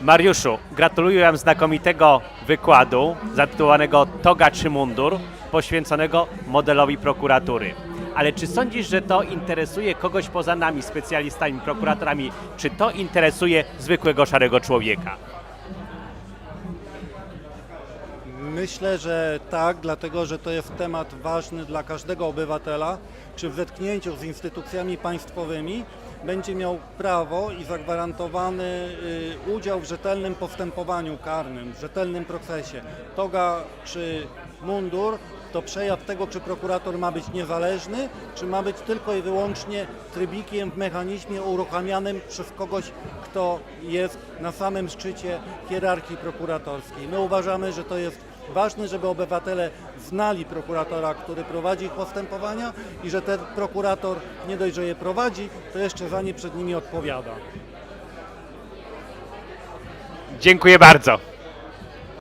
Mariuszu, gratuluję znakomitego wykładu zatytułowanego Toga czy mundur, poświęconego modelowi prokuratury. Ale czy sądzisz, że to interesuje kogoś poza nami, specjalistami, prokuratorami? Czy to interesuje zwykłego szarego człowieka? Myślę, że tak, dlatego że to jest temat ważny dla każdego obywatela, czy w zetknięciu z instytucjami państwowymi będzie miał prawo i zagwarantowany y, udział w rzetelnym postępowaniu karnym, w rzetelnym procesie. Toga czy mundur to przejaw tego, czy prokurator ma być niezależny, czy ma być tylko i wyłącznie trybikiem w mechanizmie uruchamianym przez kogoś, kto jest na samym szczycie hierarchii prokuratorskiej. My uważamy, że to jest ważne, żeby obywatele znali prokuratora, który prowadzi ich postępowania i że ten prokurator nie dość, że je prowadzi, to jeszcze za nie przed nimi odpowiada. Dziękuję bardzo.